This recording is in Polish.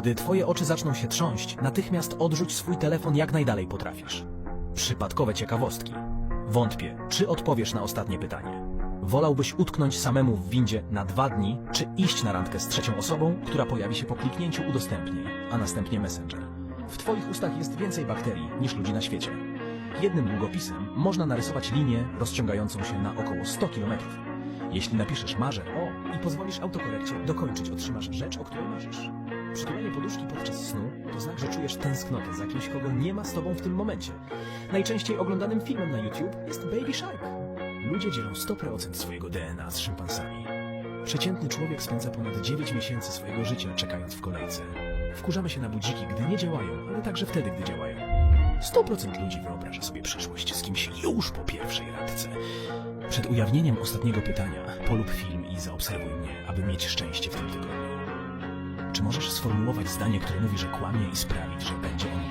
Gdy twoje oczy zaczną się trząść, natychmiast odrzuć swój telefon jak najdalej potrafisz. Przypadkowe ciekawostki. Wątpię, czy odpowiesz na ostatnie pytanie. Wolałbyś utknąć samemu w windzie na dwa dni, czy iść na randkę z trzecią osobą, która pojawi się po kliknięciu udostępnij, a następnie Messenger. W twoich ustach jest więcej bakterii niż ludzi na świecie. Jednym długopisem można narysować linię rozciągającą się na około 100 km. Jeśli napiszesz marzę o i pozwolisz autokorekcie dokończyć, otrzymasz rzecz, o której marzysz. Przytulanie poduszki podczas snu to znak, że czujesz tęsknotę za kimś, kogo nie ma z tobą w tym momencie. Najczęściej oglądanym filmem na YouTube jest Baby Shark. Ludzie dzielą 100% swojego DNA z szympansami. Przeciętny człowiek spędza ponad 9 miesięcy swojego życia czekając w kolejce. Wkurzamy się na budziki, gdy nie działają, ale także wtedy, gdy działają. 100% ludzi wyobraża sobie przyszłość z kimś już po pierwszej randce. Przed ujawnieniem ostatniego pytania polub film i zaobserwuj mnie, aby mieć szczęście w tym tygodniu możesz sformułować zdanie, które mówi, że kłamie i sprawić, że będzie on